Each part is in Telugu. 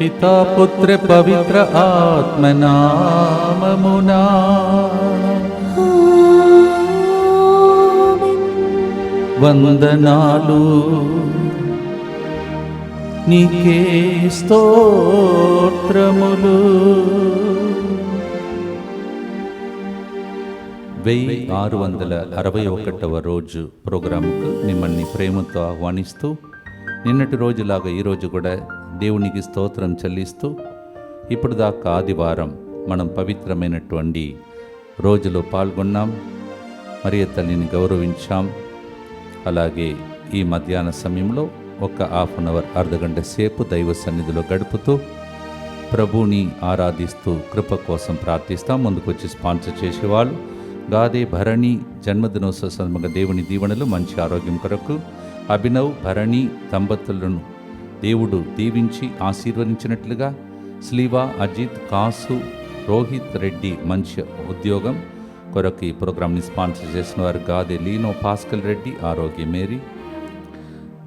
పితా పుత్ర పవిత్ర ఆత్మనామమునా వందనాలు నీకే స్తోత్రములు వెయ్యి ఆరు వందల అరవై ఒకటవ రోజు ప్రోగ్రాముకు మిమ్మల్ని ప్రేమతో ఆహ్వానిస్తూ నిన్నటి రోజులాగా ఈరోజు కూడా దేవునికి స్తోత్రం చెల్లిస్తూ ఇప్పుడు దాకా ఆదివారం మనం పవిత్రమైనటువంటి రోజులో పాల్గొన్నాం. మరియు తల్లిని గౌరవించాం. అలాగే ఈ మధ్యాహ్న సమయంలో ఒక హాఫ్ అన్ అవర్ అర్ధగంట సేపు దైవ సన్నిధిలో గడుపుతూ ప్రభుని ఆరాధిస్తూ కృప కోసం ప్రార్థిస్తాం. ముందుకొచ్చి స్పాన్సర్ చేసేవాళ్ళు గాదే భరణి జన్మదినోత్సవ సందర్భంగా దేవుని దీవెనలు మంచి ఆరోగ్యం కొరకు అభినవ్ భరణి దంపతులను దేవుడు దీవించి ఆశీర్వదించినట్లుగా స్లీవా అజిత్ కాసు రోహిత్ రెడ్డి మంచి ఉద్యోగం కొరకు ఈ ప్రోగ్రామ్ని స్పాన్సర్ చేసిన వారు గాదే లీనో పాస్కల్ రెడ్డి ఆరోగ్య Mary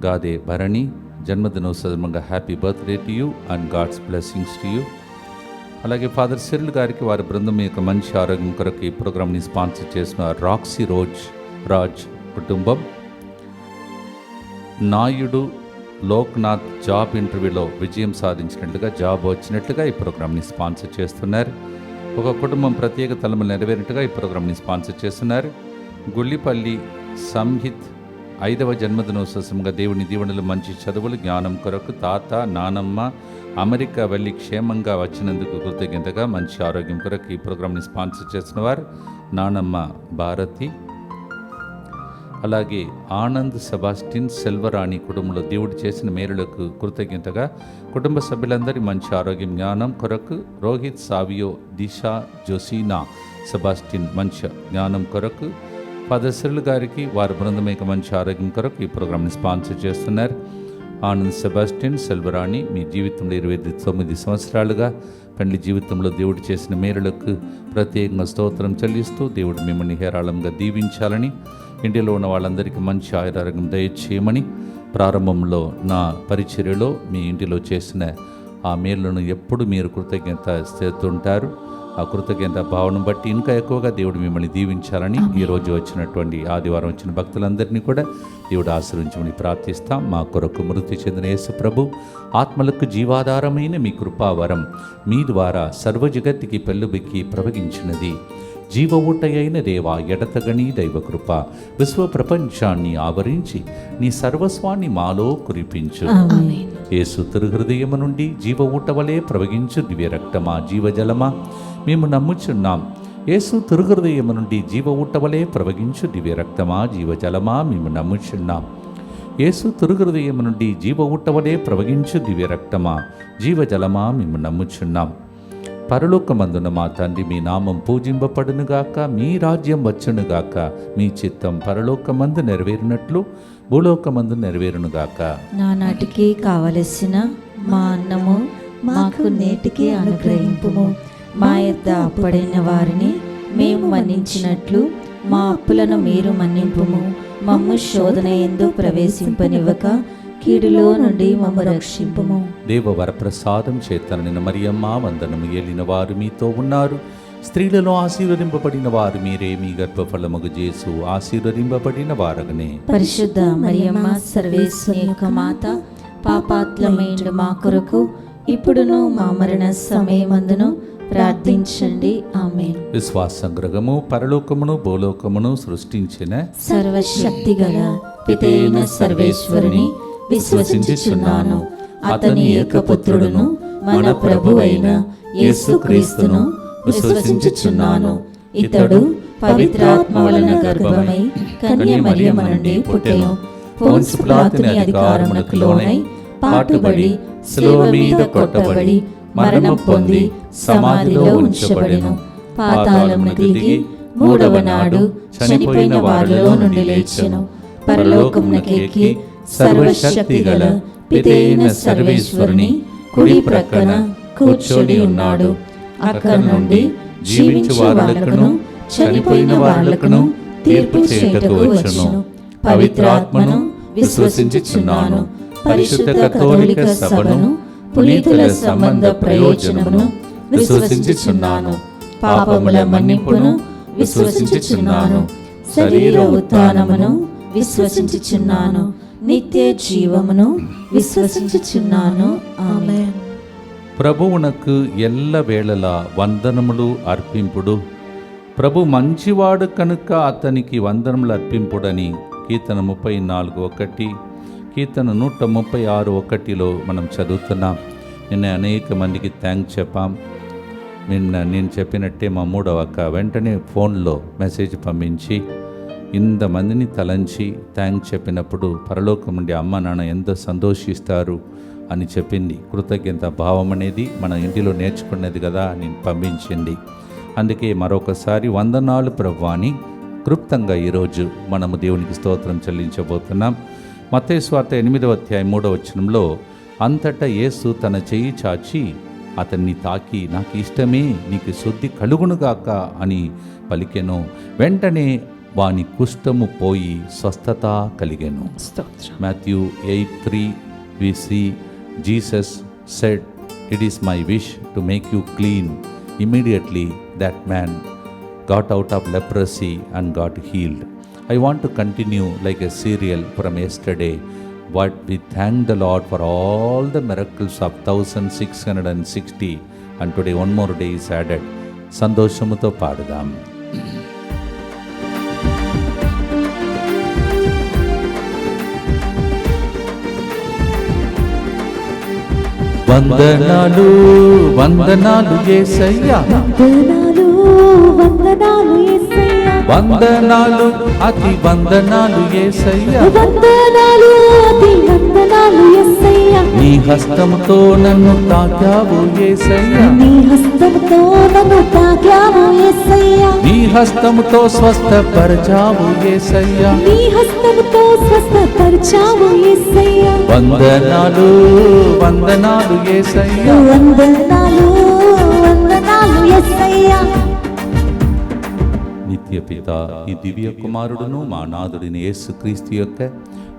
Gade Bharani జన్మదినోత్సవంగా happy birthday to you and God's blessings to you. అలాగే ఫాదర్ సిరిల్ గారికి వారి బృందం యొక్క మంచి ఆరోగ్యం కొరకు ఈ ప్రోగ్రామ్ని స్పాన్సర్ చేసిన రాక్సీ రోజ్ రాజ్ కుటుంబం. నాయుడు లోక్నాథ్ జాబ్ ఇంటర్వ్యూలో విజయం సాధించినట్లుగా జాబ్ వచ్చినట్లుగా ఈ ప్రోగ్రామ్ని స్పాన్సర్ చేస్తున్నారు. ఒక కుటుంబం ప్రత్యేక తలములు నెరవేరినట్టుగా ఈ ప్రోగ్రామ్ని స్పాన్సర్ చేస్తున్నారు. గుళ్ళిపల్లి సంహిత్ ఐదవ జన్మదినోత్సవంగా దేవుని దీవెనలు మంచి చదువులు జ్ఞానం కొరకు తాత నానమ్మ అమెరికా వెళ్ళి క్షేమంగా వచ్చినందుకు కృతజ్ఞతగా మంచి ఆరోగ్యం కొరకు ఈ ప్రోగ్రామ్ని స్పాన్సర్ చేసిన వారు నానమ్మ భారతి. అలాగే ఆనంద్ సెబాస్టిన్ సెల్వరాణి కుటుంబంలో దేవుడు చేసిన మేలులకు కృతజ్ఞతగా కుటుంబ సభ్యులందరి మంచి ఆరోగ్యం జ్ఞానం కొరకు రోహిత్ సావియో దిశా జోసీనా సెబాస్టిన్ మంచి జ్ఞానం కొరకు పదశ్రులు గారికి వారి బృందం యొక్క మంచి ఆరోగ్యం కొరకు ఈ ప్రోగ్రామ్ని స్పాన్సర్ చేస్తున్నారు. ఆనంద్ సెబాస్టిన్ సెల్వరాణి మీ జీవితంలో ఇరవై తొమ్మిది సంవత్సరాలుగా పెండ్లి జీవితంలో దేవుడు చేసిన మేరలకు ప్రత్యేకంగా స్తోత్రం చెల్లిస్తూ దేవుడు మిమ్మల్ని హేరాళంగా దీవించాలని ఇంటిలో ఉన్న వాళ్ళందరికీ మంచి ఆయురారోగ్యం దయచేయమని ప్రారంభంలో నా పరిచర్యలో మీ ఇంటిలో చేసిన ఆ మేలును ఎప్పుడు మీరు కృతజ్ఞత చేస్తుంటారు ఆ కృతజ్ఞత భావన బట్టి ఇంకా ఎక్కువగా దేవుడు మిమ్మల్ని దీవించాలని ఈ రోజు వచ్చినటువంటి ఆదివారం వచ్చిన భక్తులందరినీ కూడా దేవుడు ఆశ్రయించమని ప్రార్థిస్తాం. మా కొరకు మృతి చెందిన యేసు ప్రభు ఆత్మలకు జీవాధారమైన మీ కృపావరం మీ ద్వారా సర్వజగత్తుకి పెళ్ళుబెక్కి ప్రవగించినది జీవ ఊటయైన దేవా ఎడతగని దైవకృప. విశ్వ ప్రపంచాన్ని ఆవరించి నీ సర్వస్వాన్ని మాలో కురిపించు. యేసు తిరుహృదయము నుండి జీవ ఊటవలే ప్రవగించు దివ్య రక్తమా జీవజలమా. మేము నమ్ముచున్నాం. యేసు తిరుహృదయము నుండి జీవ ఊటవలే ప్రవగించు దివ్య రక్తమా జీవజలమా మేము నమ్ముచున్నాం. యేసు తిరుహృదయము నుండి జీవ ఊటవలే ప్రవగించు దివ్య రక్తమా జీవజలమా మేము నమ్ముచున్నాం. పరలోకమందున మా తండ్రి మీ నామం పూజింపబడునుగాక మీ రాజ్యం వచ్చునుగాక మీ చిత్తం పరలోకమందు నెరవేరినట్లు భూలోకమందు నెరవేరునుగాక. నానాటికి కావలసిన మా అన్నము మాకు నేటికి అనుగ్రహింపుము. మా యొద్ద అప్పడైన వారిని మేము మన్నించినట్లు మా అప్పులను మీరు మన్నింపుము. మమ్ము శోధన ఎందు ప్రవేశింపనివ్వక కీడులో నుండి మమ్ము రక్షింపుము. దేవ వరప్రసాదం చేతనని మరియమ్మ వందనము ఏలిన వారు మీతో ఉన్నారు. స్త్రీలలో ఆశీర్వదింపబడిన వారు మీరే మీ గర్భఫలముగు చేసు ఆశీర్వదింపబడిన వారగనే. పరిశుద్ధ మరియమ్మ సర్వేశ్వరి యొక్క మాత పాపాత్లమైన మా కొరకు ఇప్పుడును మా మరణ సమయమందును ప్రార్థించండి. ఆమె విశ్వాసంగ్రహము పరలోకమును భూలోకమును సృష్టించిన సర్వశక్తి గల పితైన సర్వేశ్వరుని విశ్వసించుచున్నాను. అతని ఏకపుత్రుడును మన ప్రభు అయిన యేసుక్రీస్తును విశ్వసించుచున్నాను. ఇతడు పవిత్రాత్మ వలన గర్భమై కన్య మరియమ్మ నుండి పుట్టెను. పోన్స్ పిలాతుని అధికారమునకు లోనై పాటుబడి శిలువ మీద కొట్టబడి మరణం పొంది సమాధిలో ఉంచబడెను. పాతాళమును దిగి మూడవ నాడు చనిపోయిన వారిలో నుండి లేచెను. పరలోకమునకెక్కి సర్వశక్తిగల పితైన సర్వేశ్వరుని కుడి ప్రక్కన కూర్చొని ఉన్నాడు. అక్కడ నుండి జీవించు వారులకును చనిపోయిన వారులకును తీర్పు చేయటకు వచ్చును. పవిత్రాత్మను విశ్వసించుచున్నాను. పరిశుద్ధ కథోలిక సభను పునీతుల సంబంధ ప్రయోజనమును విశ్వసించుచున్నాను. పాపముల మన్నింపును విశ్వసించుచున్నాను. శరీర ఉత్థానమును విశ్వసించుచున్నాను. నిత్య జీవమును విశ్వసించుచున్నాను ఆమె ప్రభువునకు ఎల్ల వేళలా వందనములు అర్పింపుడు. ప్రభు మంచివాడు కనుక అతనికి వందనములు అర్పింపుడని కీర్తన ముప్పై నాలుగు ఒకటి కీర్తన నూట ముప్పై ఆరు ఒకటిలో మనం చదువుతున్నాం. నిన్న అనేక మందికి థ్యాంక్స్ చెప్పాం. నిన్న నేను చెప్పినట్టే మా మూడవ అక్క వెంటనే ఫోన్లో మెసేజ్ పంపించి ఇంతమందిని తలంచి థ్యాంక్స్ చెప్పినప్పుడు పరలోకం నుండి అమ్మ నాన్న ఎంత సంతోషిస్తారు అని చెప్పింది. కృతజ్ఞత భావం అనేది మన ఇంటిలో నేర్చుకున్నది కదా అని పంపించింది. అందుకే మరొకసారి వందనాలు ప్రభువాని క్లుప్తంగా ఈరోజు మనము దేవునికి స్తోత్రం చెల్లించబోతున్నాం. మతేశ్వార్త ఎనిమిదవ అధ్యాయం మూడవ వచనంలో అంతటా యేసు తన చెయ్యి చాచి అతన్ని తాకి నాకు ఇష్టమే నీకు శుద్ధి కలుగునుగాక అని పలికెను. వెంటనే వాని కుష్టము పోయి స్వస్థత కలిగాను. Matthew eight three we see Jesus said it is my wish to make you clean immediately that man got out of leprosy and got healed I want to continue like a serial from yesterday what we thank the Lord for all the miracles of thousand six hundred and sixty and today one more day is added సంతోషముతో పాడుదాం. వందనాలు వందనాలు ఏసయ్యా వందనాలు వందనాలు వందనాలు అతి వందనాలు ఏసయ్యా. వందనాలు అతి వందనాలు నీ హస్తముతో నన్ను తాకావు ఏసయ్యా. నీ హస్తంతో నన్ను తాకావు నీ స్వస్థపరచావు ఏసయ్యా. నీ హస్తంతో స్వస్థపరిచావు వందనాలు వందనాలు ఏసయ్యా. వందనాలు నిత్య పిత ఈ దివ్య కుమారుడును మా నాదుడిని యేసుక్రీస్తు యొక్క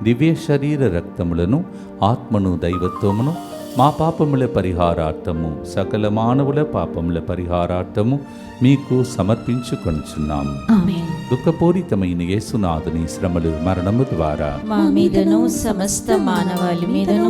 దివ్య శరీర రక్తములను ఆత్మను దైవత్వమును మా పాపముల పరిహారార్థము సకల మానవుల పాపముల పరిహారార్థము మీకు సమర్పించుకొనుచున్నాము ఆమేన్ దుఃఖపూరితమైన యేసునాథుని శ్రమలు మరణము ద్వారా మా మీదను సమస్త మానవాళి మీదను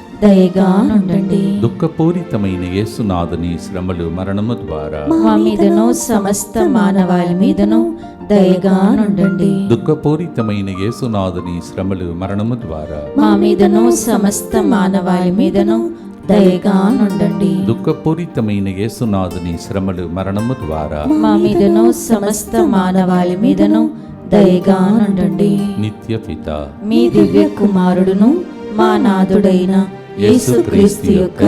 దయగా నుండండి. దుఃఖపూరితమైన యేసునాథుని శ్రమలు మరణము ద్వారా మా మీదను సమస్త మానవాళి మీదను దయగా నుండండి. దుఃఖపూరితమైన యేసునాథుని శ్రమలు మరణము ద్వారా మా మీదను సమస్త మానవాళి మీదను దయగా నుండండి. దుఃఖపూరితమైన యేసునాథుని శ్రమలు మరణము ద్వారా మా మీదను సమస్త మానవాళి మీదను దయగా నుండండి. నిత్య పిత మీ దివ్య కుమారుడును మా నాథుడైన యేసుక్రీస్తు యొక్క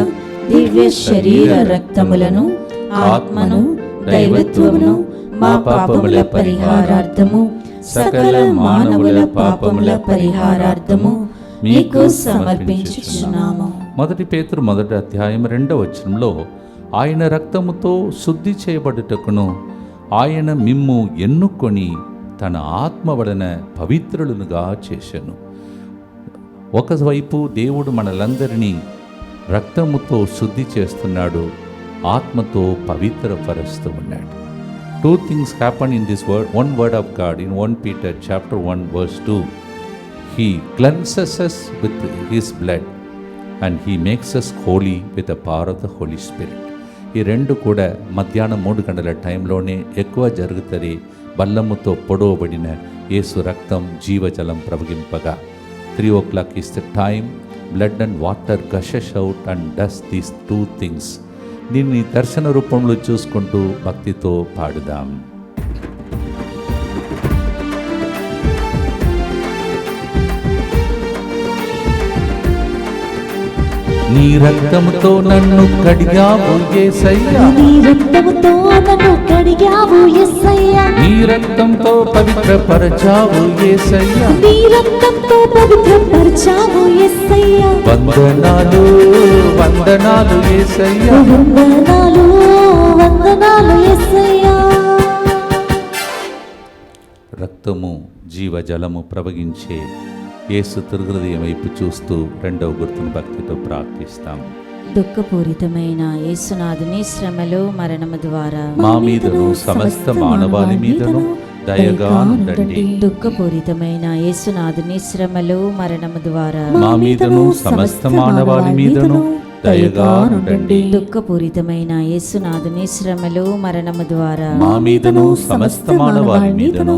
దివ్య శరీర రక్తములను ఆత్మను దైవత్వమును మా పాపముల పరిహారార్థము సకల మానవుల పాపముల పరిహారార్థము మీకు సమర్పించుచున్నాము. మొదటి పేతురు మొదటి అధ్యాయం రెండవ వచనంలో ఆయన రక్తముతో శుద్ధి చేయబడుటకును ఆయన మిమ్ము ఎన్నుకొని తన ఆత్మ వలన పవిత్రులుగా చేశాను. ఒకవైపు దేవుడు మనలందరినీ రక్తముతో శుద్ధి చేస్తున్నాడు ఆత్మతో పవిత్రపరుస్తూ ఉన్నాడు. Two things happen in this word one word of God in one Peter chapter one verse two he cleanses with his blood and he makes us holy with the power of the Holy Spirit ఈ రెండు కూడా మధ్యాహ్నం మూడు గంటల టైంలోనే ఎక్కువ జరుగుతుంది బల్లముతో పొడవబడిన యేసు రక్తం జీవజలం ప్రవగింపగా three o'clock is the time blood and water gushes out and thus these two things దీన్ని దర్శన రూపంలో చూసుకుంటూ భక్తితో పాడుదాం. నీ రక్తముతో నన్ను కడిగావు యేసయ్యా నీ రక్తముతో నన్ను కడిగావు నీ రక్తంతో పవిత్రపరచావు నీ రక్తంతో పవిత్రపరచావు వందనాలు వందనాలు వందనాలు వందనాలు రక్తము జీవజలము ప్రవగించే యేసు తిరుగుదయం వైపు చూస్తూ రెండవ గుర్తును భక్తితో ప్రార్థిస్తాం. దుఃఖపూరితమైన యేసునాథుని శ్రమలు మరణము ద్వారా మా మీదను సమస్త మానవాళి మీదను దయగా ఉండండి. దుఃఖపూరితమైన యేసునాథుని శ్రమలు మరణము ద్వారా మా మీదను సమస్త మానవాళి మీదను దయగా ఉండండి. దుఃఖపూరితమైన యేసునాథుని శ్రమలు మరణము ద్వారా మా మీదను సమస్త మానవాళి మీదను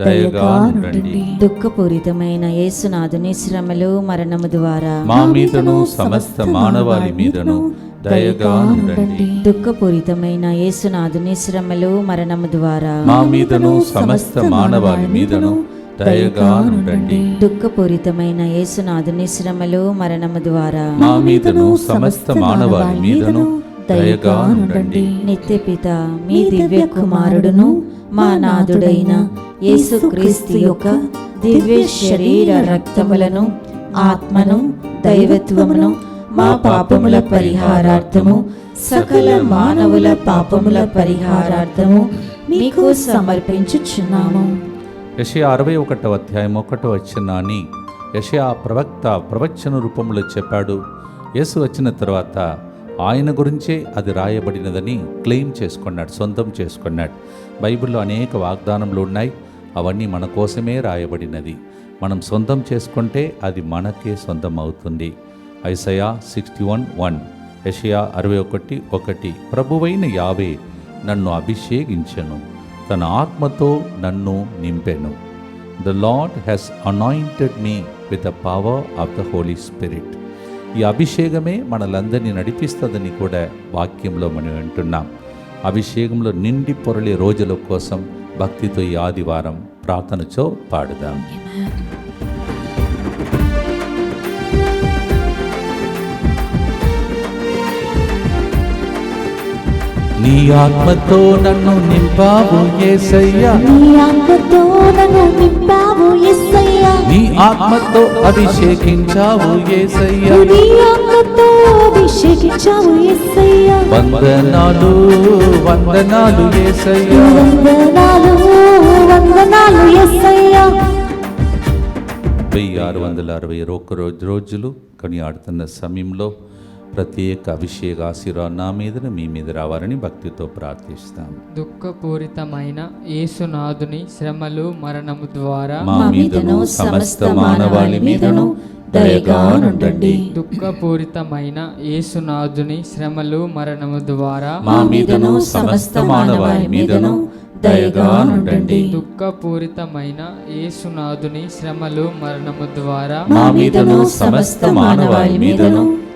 దయగా ఉండండి దుఃఖపూరితమైన యేసునాథుని శ్రమలు మరణము ద్వారా మా మీదను సమస్త మానవాళి మీదను దయగా ఉండండి దుఃఖపూరితమైన యేసునాథుని శ్రమలు మరణము ద్వారా మా మీదను సమస్త మానవాళి మీదను దయగా ఉండండి దుఃఖపూరితమైన యేసునాథుని శ్రమలు మరణము ద్వారా మా మీదను సమస్త మానవాళి మీదను దయగా ఉండండి నిత్యపిత మీ దివ్య కుమారుడును మా నాథుడైన యేసుక్రీస్తు యొక్క దివ్య శరీర రక్తములను ఆత్మను దైవత్వమును మా పాపముల పరిహారార్థము సకల మానవుల పాపముల పరిహారార్థము మీకు సమర్పించుచున్నాము. యషయా అరవై ఒకటవ అధ్యాయం ఒకటో వచ్చినాని యషయా ప్రవక్త ప్రవచన రూపంలో చెప్పాడు. యేసు వచ్చిన తర్వాత ఆయన గురించే అది రాయబడినదని క్లెయిమ్ చేసుకున్నాడు సొంతం చేసుకున్నాడు. బైబిల్లో అనేక వాగ్దానములు ఉన్నాయి. అవన్నీ మన కోసమే రాయబడినది. మనం సొంతం చేసుకుంటే అది మనకే సొంతం అవుతుంది ఐసయా సిక్స్టీ వన్ వన్ యషయా అరవై ఒకటి ఒకటి. ప్రభువైన యావే నన్ను అభిషేకించెను. తన ఆత్మతో నన్ను నింపెను. The Lord has anointed me with the power of the Holy Spirit. ఈ అభిషేకమే మనలందరినీ నడిపిస్తుందని కూడా వాక్యంలో మనం వింటున్నాం. అభిషేకంలో నిండి పొరలే రోజుల కోసం భక్తితో ఈ ఆదివారం ప్రార్థనచో పాడుదాం. నీ ఆత్మతో నన్ను నింపావు ఏసయ్యా నీ ఆత్మతో నింపావు యేసయ్యా నీ ఆత్మతో అభిషేకించావు యేసయ్యా నీ ఆత్మతో అభిషేకించావు యేసయ్యా వందనాలు వందనాలు యేసయ్యా వందనాలు వందనాలు యేసయ్యా వెయ్యి ఆరు వందల అరవై ఒక్క రోజు రోజులు కొనియాడుతున్న సమయంలో ప్రత్యేక అభిషేక ఆశీర్వాద నా మీదను మీ మీద రావాలని భక్తితో ప్రార్థిస్తాం. దుఃఖపూరితమైన యేసునాథుని శ్రమలు మరణము ద్వారా మా మీదను సమస్త మానవాళి మీదను దయగా ఉండండి దుఃఖపూరితమైన యేసునాథుని శ్రమలు మరణము ద్వారా మా మీదను సమస్త మానవాళి మీదను దయగా ఉండండి దుఃఖపూరితమైన యేసునాథుని శ్రమలు మరణము ద్వారా మా మీదను సమస్త మానవాళి మీదను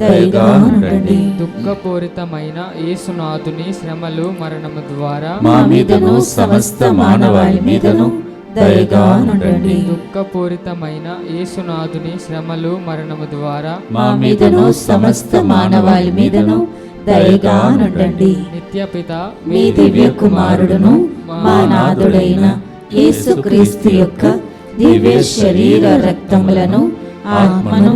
దయగా ఉండండి. దుఃఖపూరితమైన యేసునాథుని శ్రమలు మరణము ద్వారా మా మీదను సమస్త మానవాళి మీదను దయగా ఉండండి. దుఃఖపూరితమైన యేసునాథుని శ్రమలు మరణము ద్వారా మా మీదను సమస్త మానవాళి మీదను దయగా ఉండండి. నిత్యపిత మీ దివ్య కుమారుడును మా నాథుడైన యేసుక్రీస్తు యొక్క దివ్య శరీర రక్తములను ఆత్మను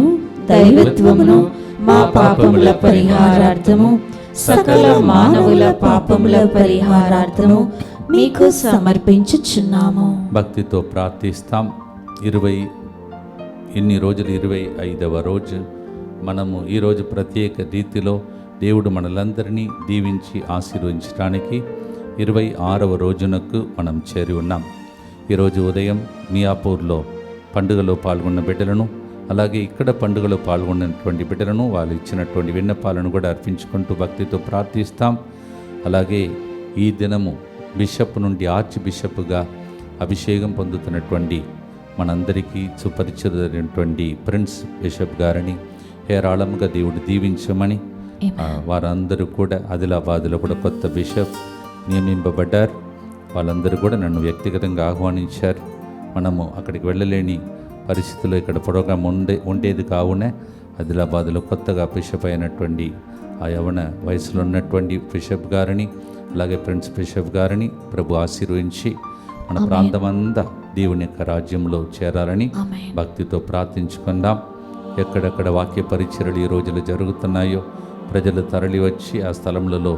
దైవత్వమును మా పాపముల పరిహారార్థము సకల మానవుల పాపముల పరిహారార్థము మీకు సమర్పించుచున్నాము. భక్తితో ప్రార్థిస్తాం. ఇరవై ఇన్ని రోజులు? ఇరవై ఐదవ రోజు. మనము ఈరోజు ప్రత్యేక రీతిలో దేవుడు మనలందరినీ దీవించి ఆశీర్వదించడానికి ఇరవై ఆరవ రోజునకు మనం చేరి ఉన్నాం. ఈరోజు ఉదయం మియాపూర్లో పండుగలో పాల్గొన్న బిడ్డలను అలాగే ఇక్కడ పండుగలో పాల్గొన్నటువంటి బిడ్డలను వాళ్ళు ఇచ్చినటువంటి విన్నపాలను కూడా అర్పించుకుంటూ భక్తితో ప్రార్థిస్తాం. అలాగే ఈ దినము బిషప్ నుండి ఆర్చ్ బిషప్గా అభిషేకం పొందుతున్నటువంటి మనందరికీ సుపరిచితమైనటువంటి ప్రిన్స్ బిషప్ గారిని హేరాళంగా దేవుడు దీవించమని వారందరూ కూడా ఆదిలాబాద్లో కూడా కొత్త బిషప్ నియమింపబడ్డారు. వాళ్ళందరూ కూడా నన్ను వ్యక్తిగతంగా ఆహ్వానించారు. మనము అక్కడికి వెళ్ళలేని పరిస్థితుల్లో ఇక్కడ ప్రోగ్రాం ఉండే ఉండేది కావునే ఆదిలాబాద్లో కొత్తగా బిషప్ అయినటువంటి ఆ యవన వయసులో ఉన్నటువంటి బిషప్ గారిని అలాగే ప్రిన్స్ బిషప్ గారిని ప్రభు ఆశీర్వదించి మన ప్రాంతమంతా దేవుని యొక్క రాజ్యంలో చేరాలని భక్తితో ప్రార్థించుకుందాం. ఎక్కడెక్కడ వాక్య పరిచయలు ఈ రోజులు జరుగుతున్నాయో ప్రజలు తరలి వచ్చి ఆ స్థలములలో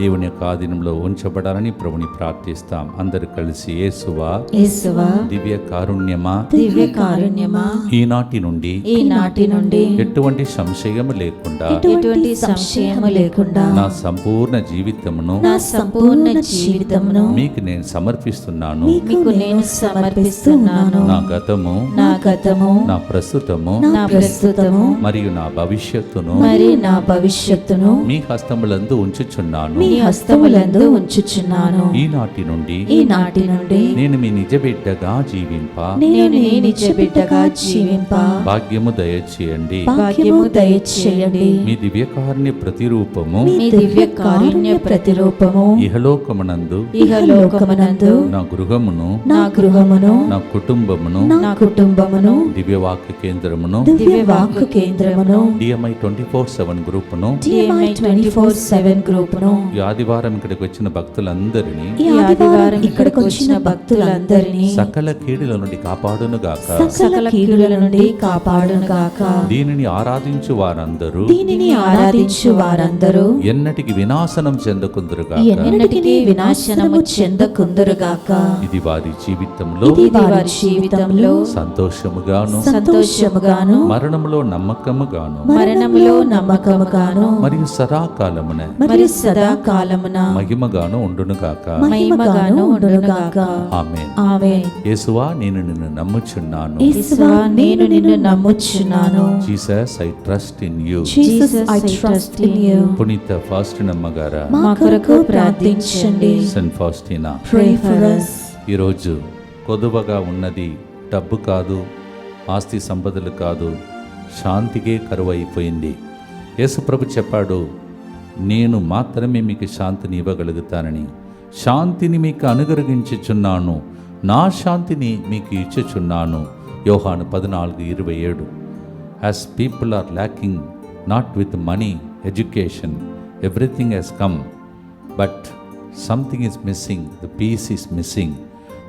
దేవుని యొక్క ఆధీనంలో ఉంచబడాలని ప్రభుని ప్రార్థిస్తాం. అందరు కలిసి యేసువా యేసువా దివ్య కారుణ్యమా దివ్య కారుణ్యమా ఈనాటి నుండి ఈ నాటి నుండి ఎటువంటి సంశయం లేకుండా ఎటువంటి సంశయము లేకుండా నా సంపూర్ణ జీవితమును నా సంపూర్ణ జీవితమును మీకు నేను సమర్పిస్తున్నాను. మీకు నేను సమర్పిస్తున్నాను. నా గతము నా గతము నా ప్రస్తుతము నా ప్రస్తుతము మరియు నా భవిష్యత్తును మరి నా భవిష్యత్తును మీ హస్తములందు ఉంచుచున్నాను. మీ హస్తములందు ఉంచుచున్నాను. ఈనాటి నుండి ఈ నాటి నుండి నేను మీ నిజ బిడ్డగా జీవింప. నేను నీ నిజ బిడ్డగా జీవింప. భాగ్యము దయచేయండి. భాగ్యము దయచేయండి. మీ దివ్యకారుణ్య ప్రతిరూపము మీ దివ్య కారుణ్య ప్రతిరూపము ఇహలోకమునందు ఇహలోకమునందు నా గృహమును నా గృహమును నా కుటుంబమును నా కుటుంబమును దివ్యవాక్య కేంద్రమును దివ్య వాక్కు కేంద్రమును డిఎంఐ ట్వంటీ ఫోర్ సెవెన్ గ్రూపును డిఎంఐ ట్వంటీ ఫోర్ సెవెన్ గ్రూపును ఈ ఆదివారం ఇక్కడికి వచ్చిన భక్తులందరినీ ఈ ఆదివారం ఇక్కడికి వచ్చిన భక్తులందరినీ సకల కీడుల నుండి కాపాడునుగాక సకల కీడుల నుండి కాపాడును గాక. దీనిని ఆరాధించు వారందరూ దీనిని ఆరాధించు వారందరూ ఎన్నటికి వినాశనం చెందకుందురుగాక ఎన్నటికీ వినాశనము చెందకుందురుగాక ఇది వారి జీవితంలో ఇది వారి జీవితంలో సంతోషముగాను సంతోషముగాను మరణములో నమ్మకముగాను మరణములో నమ్మకముగాను మరియు సదాకాలమున మరి సదాకాలమున మహిమగాను ఉండునుగాక మహిమగాను ఉండునుగాక ఆమె ఆమె యేసువా నేను నిన్ను నమ్ముచున్నాను. యేసువా నేను నిన్ను నమ్ముచున్నాను. Jesus I trust in you. Jesus I trust in you పునీత ఫాస్టిన్ అమ్మగారా మా కొరకు ప్రార్థించండి. Saint Faustina. Pray for us. ఈరోజు కొదువగా ఉన్నది డబ్బు కాదు ఆస్తి సంపదలు కాదు శాంతికే కరువు అయిపోయింది యేసుప్రభు చెప్పాడు నేను మాత్రమే మీకు శాంతిని ఇవ్వగలుగుతానని శాంతిని మీకు అనుగ్రహించుచున్నాను. నా శాంతిని మీకు ఇచ్చుచున్నాను. యోహాను పద్నాలుగు ఇరవై ఏడు. As people are lacking not with money education everything has come but something is missing the peace is missing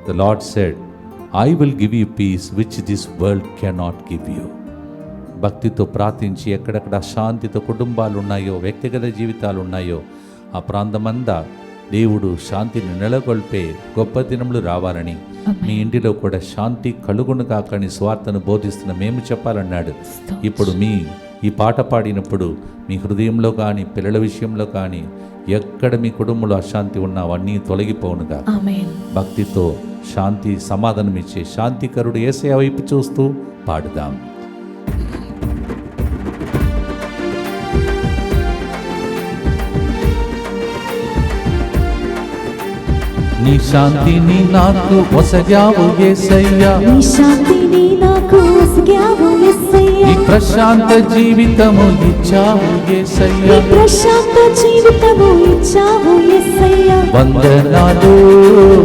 the Lord said I will give you peace which this world cannot give you భక్తితో ప్రార్థించి ఎక్కడెక్కడ శాంతితో కుటుంబాలు ఉన్నాయో వ్యక్తిగత జీవితాలు ఉన్నాయో ఆ ప్రాంతమంతా దేవుడు శాంతిని నెలకొల్పే గొప్ప దినములు రావాలని మీ ఇంటిలో కూడా శాంతి కలుగును కాకని స్వార్థను బోధిస్తున్న మేము చెప్పాలన్నాడు. ఇప్పుడు మీ ఈ పాట పాడినప్పుడు మీ హృదయంలో కానీ పిల్లల విషయంలో కానీ ఎక్కడ మీ కుటుంబంలో అశాంతి ఉన్నా అవన్నీ తొలగిపోనుగా భక్తితో శాంతి సమాధానం ఇచ్చే శాంతికరుడు ఏసే వైపు చూస్తూ పాడుదాం. నీ శాంతిని నాకు ఒసగావు ఏసయ్యా. నీ శాంతిని నాకు ఒసగావు యేసయ్యా ఈ ప్రశాంత జీవితము ఇచ్చావు ఏసయ్యా. ప్రశాంత జీవితము ఇచ్చావు యేసయ్యా వందనాలు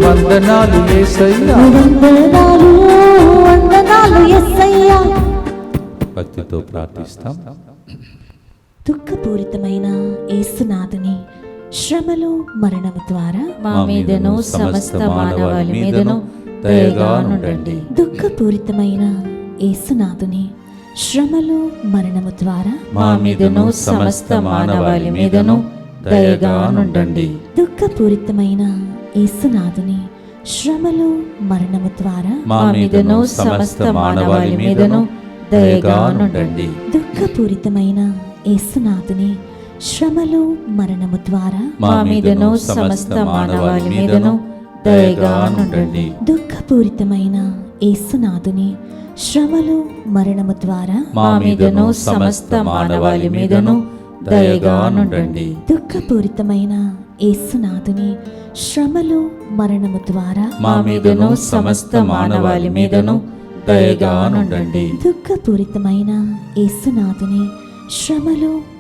వందనాలు ఏసయ్యా. వందనాలు వందనాలు యేసయ్యా భక్తితో ప్రార్థిస్తాం. దుఃఖపూరితమైన యేసునాథుని శ్రమలు మరణము ద్వారా మా మీదను సమస్త మానవాళి మీదను దయగా నుండండి దుఃఖపూరితమైన యేసునాథుని శ్రమలు మరణము ద్వారా మా మీదను సమస్త మానవాళి మీదను దయగా నుండండి దుఃఖపూరితమైన యేసునాథుని శ్రమలు మరణము ద్వారా మా మీదను సమస్త మానవాళి మీదను దయగా నుండండి దుఃఖపూరితమైన యేసునాథుని శ్రమలు మరణము ద్వారా మా మీదను సమస్త మానవాళి మీదను దయగా దుఃఖపూరితమైన యేసునాథుని శ్రమలు మరణము ద్వారా మా మీదను సమస్త మానవాళి మీదను దయగా దుఃఖపూరితమైన యేసునాథుని శ్రమలు మరణము ద్వారా మా మీదను సమస్త మానవాళి మీదను దయగా దుఃఖపూరితమైన యేసునాథుని శ్రమలు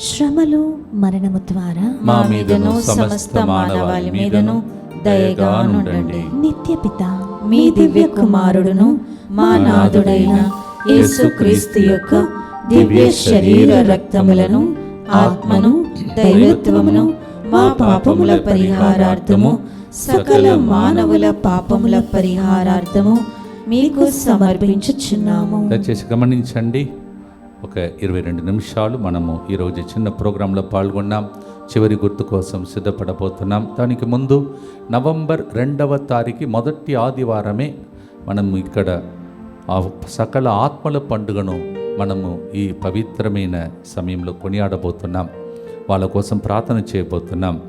శ్రమలు మరణము ద్వారా మా మీదను సమస్త మానవాళి మీదను దయగా నుండండి. నిత్య పిత మీ దివ్య కుమారుడును మా నాథుడైన యేసుక్రీస్తు యొక్క దివ్య శరీర రక్తములను ఆత్మను దైవత్వమును మా పాపముల పరిహారార్థము సకల మానవుల పాపముల పరిహారార్థము మీకు సమర్పించుచున్నాము. దయచేసి గమనించండి. ఒక ఇరవై రెండు నిమిషాలు మనము ఈరోజు చిన్న ప్రోగ్రాంలో పాల్గొన్నాం. చివరి గుర్తు కోసం సిద్ధపడబోతున్నాం. దానికి ముందు నవంబర్ రెండవ తారీఖు మొదటి ఆదివారమే మనము ఇక్కడ ఆ సకల ఆత్మల పండుగను మనము ఈ పవిత్రమైన సమయంలో కొనియాడబోతున్నాం. వాళ్ళ కోసం ప్రార్థన చేయబోతున్నాం.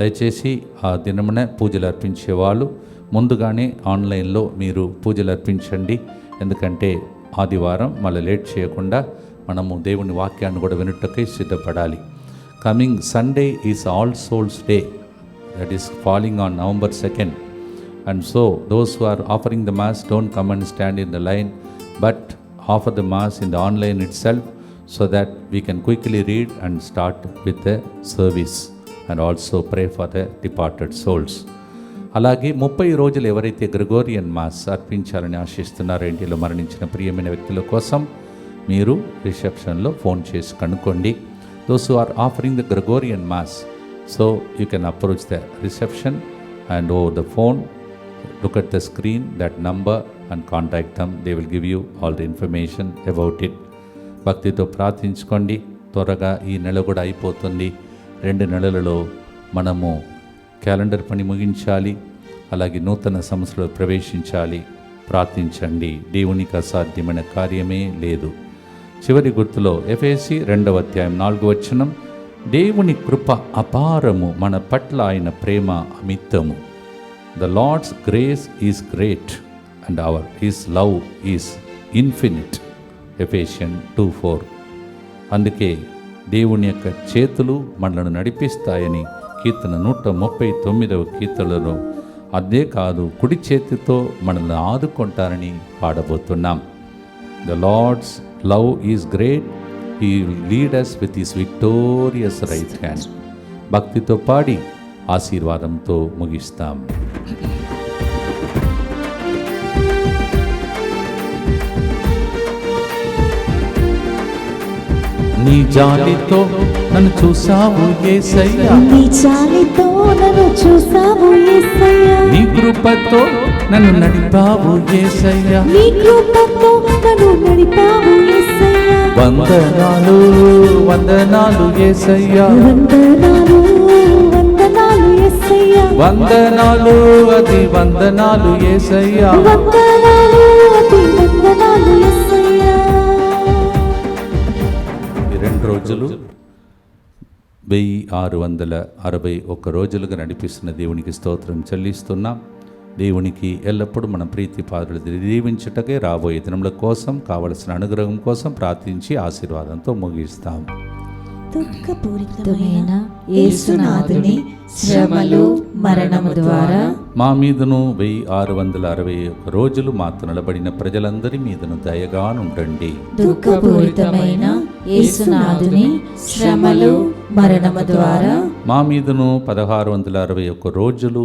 దయచేసి ఆ దినమున పూజలు అర్పించే వాళ్ళు ముందుగానే ఆన్లైన్లో మీరు పూజలు అర్పించండి. ఎందుకంటే ఆదివారం మళ్ళీ లేట్ చేయకుండా మనము దేవుని వాక్యాన్ని కూడా వినుటకై సిద్ధపడాలి. Coming Sunday is All Souls Day that is falling on November second and so those who are offering the mass don't come and stand in the line but offer the mass in the online itself so that we can quickly read and start with the service and also pray for the departed souls అలాగే ముప్పై రోజులు ఎవరైతే గ్రిగోరియన్ మాస్ అర్పించాలని ఆశిస్తున్నారో ఇంటిలో మరణించిన ప్రియమైన వ్యక్తుల కోసం మీరు రిసెప్షన్లో ఫోన్ చేసి కనుక్కోండి. Those are offering the Gregorian mass so you can approach the reception and over the phone look at the screen that number and contact them they will give you all the information about it భక్తితో ప్రార్థించుకోండి. త్వరగా ఈ నెల కూడా అయిపోతుంది. రెండు నెలలలో మనము క్యాలెండర్ పని ముగించాలి. అలాగే నూతన సంస్థలో ప్రవేశించాలి. ప్రార్థించండి. దేవునికి అసాధ్యమైన కార్యమే లేదు. చివరి గుర్తులో ఎఫ్ఏసి రెండవ అధ్యాయం నాలుగు వచనం దేవుని కృప అపారము మన పట్ల ఆయన ప్రేమ అమితము. The Lord's grace is great and our his love is infinite Ephesian two four. అందుకే దేవుని యొక్క చేతులు మనలను నడిపిస్తాయని కీర్తన నూట ముప్పై తొమ్మిదవ కీర్తనలో అదే కాదు కుడి చేతితో మనల్ని ఆదుకుంటారని పాడబోతున్నాం. The Lord's love is great he lead us with his victorious right hand భక్తితో పాడి ఆశీర్వాదంతో ముగిస్తాం. నీ జాలితో నన్ను చూసావు ఏసయ్యా. నీ చాలితో నన్ను చూసావు నీ కృపతో నన్ను నడిపావు ఏసయ్యా. నీ కృపతో నన్ను నడిపావు వందనాలు వందనాలు ఏసయ్యా. వందనాలు వందనాలు యేసయ్యా వందనాలు అది వందనాలు ఏసయ్యా. వందనాలు వందనాలు యేసయ్యా రోజులు వెయ్యి ఆరు వందల అరవై ఒక్క రోజులుగా నడిపిస్తున్న దేవునికి స్తోత్రం చెల్లిస్తున్నాం. దేవునికి ఎల్లప్పుడూ మన ప్రీతి పాత్రలు దీవించుటకే రాబోయే దినముల కోసం కావలసిన అనుగ్రహం కోసం ప్రార్థించి ఆశీర్వాదంతో ముగిస్తాం. దుఃఖపూరితమైన యేసునాథుని శ్రమలు మరణము ద్వారా మా మీదను వెయ్యి ఆరు వందల అరవై ఒక్క రోజులు మాతో నిలబడిన ప్రజలందరి మీదను దయగానుండండి. దుఃఖపూరితమైన యేసునాథుని శ్రమలు మరణము ద్వారా మా మీదను పదహారు వందల అరవై ఒక్క రోజులు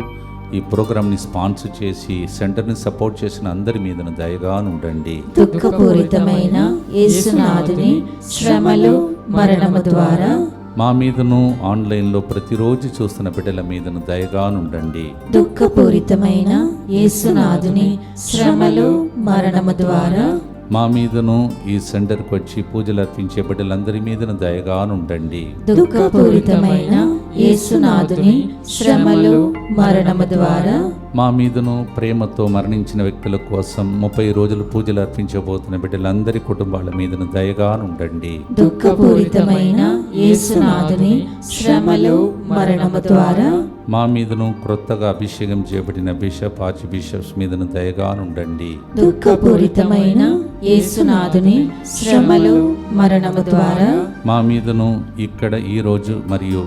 ఈ ప్రోగ్రామ్ని స్పాన్సర్ చేసి సెంటర్ని సపోర్ట్ చేసిన అందరి మీదను దయగానుండండి. దుఃఖపూరితమైన యేసునాథుని శ్రమలు మరణము ద్వారా మా మీదను ఆన్లైన్లో ప్రతిరోజు చూస్తున్న బిడ్డల మీదను దయగానుండండి. దుఃఖపూరితమైన యేసునాథుని శ్రమలు మరణము ద్వారా మా మీదను ఈ సెంటర్కి వచ్చి పూజలు అర్పించే బిడ్డలందరి మీదను దయగానుండండి. దుఃఖపూరితమైన యేసునాథుని శ్రమలు మరణము ద్వారా మా మీదను ప్రేమతో మరణించిన వ్యక్తుల కోసం ముప్పై రోజులు పూజలు అర్పించబోతున్న బిడ్డలందరి కుటుంబాల మీదను దయగానుండండి. దుఃఖపూరితమైన యేసునాథుని శ్రమలు మరణము ద్వారా మా మీదను క్రొత్తగా అభిషేకం చేయబడిన బిషప్ ఆర్చ్ బిషప్స్ మీదను దయగానుండండి. దుఃఖపూరితమైన యేసునాథుని శ్రమలు మరణము ద్వారా మా మీదను ఇక్కడ ఈరోజు మరియు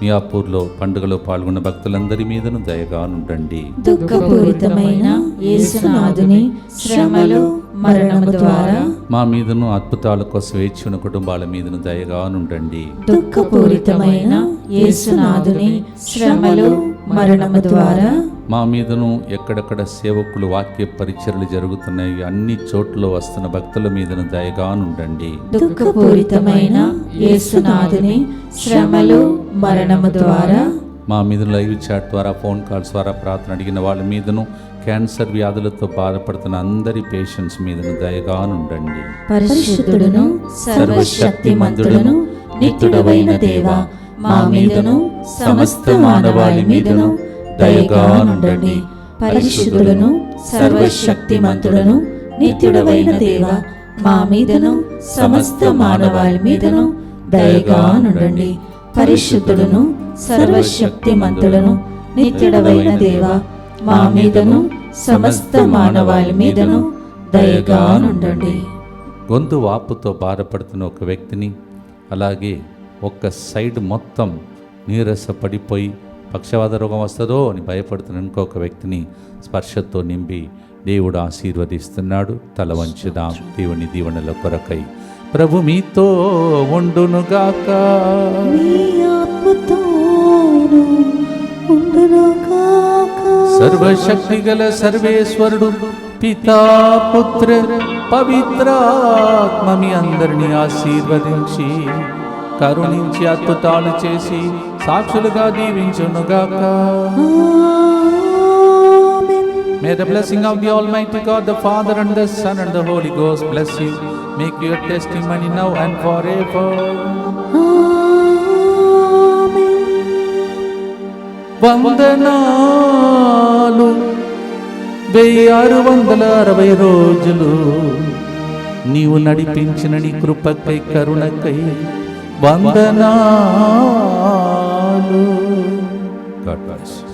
మియాపూర్లో పండుగలో పాల్గొన్న భక్తులందరి మీదను దయగానుండండి దుఃఖపూరితమైన యేసునాథుని శ్రమలు మరణము ద్వారా మా మీదను అద్భుతాల కోసం వేచి ఉన్న కుటుంబాల మీదను దయగానుండండి దుఃఖపూరితమైన యేసునాథుని శ్రమలు మరణము ద్వారా మా మీదను ఎక్కడెక్కడ సేవకులు వాక్య పరిచర్లు జరుగుతున్నాయి అన్ని చోట్ల వస్తున్న భక్తుల మీదను దయగానుండండి దుఃఖపూరితమైన యేసునాథుని శ్రమలు మరణము ద్వారా మా మీద లైవ్ చాట్ ద్వారా ఫోన్ కాల్స్ ద్వారా ప్రార్థన అడిగిన వాళ్ళ మీదను క్యాన్సర్ వ్యాధులతో బాధపడుతున్న అందరి పేషెంట్స్ మీదను దయగానుండండి. పరిశుద్ధుడును సర్వశక్తిమంతుడును నిత్యుడవైన దేవ మా మీదను సమస్త మానవాళి మీదను దయగానుండండి. పరిశుద్ధుడును సర్వశక్తిమంతుడును నిత్యుడవైన దేవ మా మీదను సమస్త మానవాళి మీదను దయగానుండండి. పరిశుద్ధుడును సర్వశక్తిమంతుడును నిత్యుడవైన దేవా మా మీదను సమస్త మానవాళి మీదను దయగానుండండి. గొంతు వాపుతో బాధపడుతున్న ఒక వ్యక్తిని అలాగే ఒక్క సైడ్ మొత్తం నీరస పడిపోయి పక్షవాత రోగం వస్తుందో అని భయపడుతున్న ఇంకొక వ్యక్తిని స్పర్శతో నింపి దేవుడు ఆశీర్వదిస్తున్నాడు. తల వంచుదాం. దేవుని దీవెనల కొరకై. ప్రభు మీతో ఉండునుగాక. మీ ఆత్మతోను ఉండునుగాక. సర్వశక్తి గల సర్వేశ్వరుడు పితా పుత్ర పవిత్రాత్మ మీ అందరిని ఆశీర్వదించి కరుణించి అద్భుతాలు చేసి సాక్షులుగా దీవించునుగాక May the blessing of the Almighty God, the Father and the Son and the Holy Ghost bless you. Make your testimony now and forever. వందనాలు వెయ్యి ఆరు వందల అరవై రోజులు నీవు నడిపించిన నీ కృపకై కరుణకై వందనాలు God.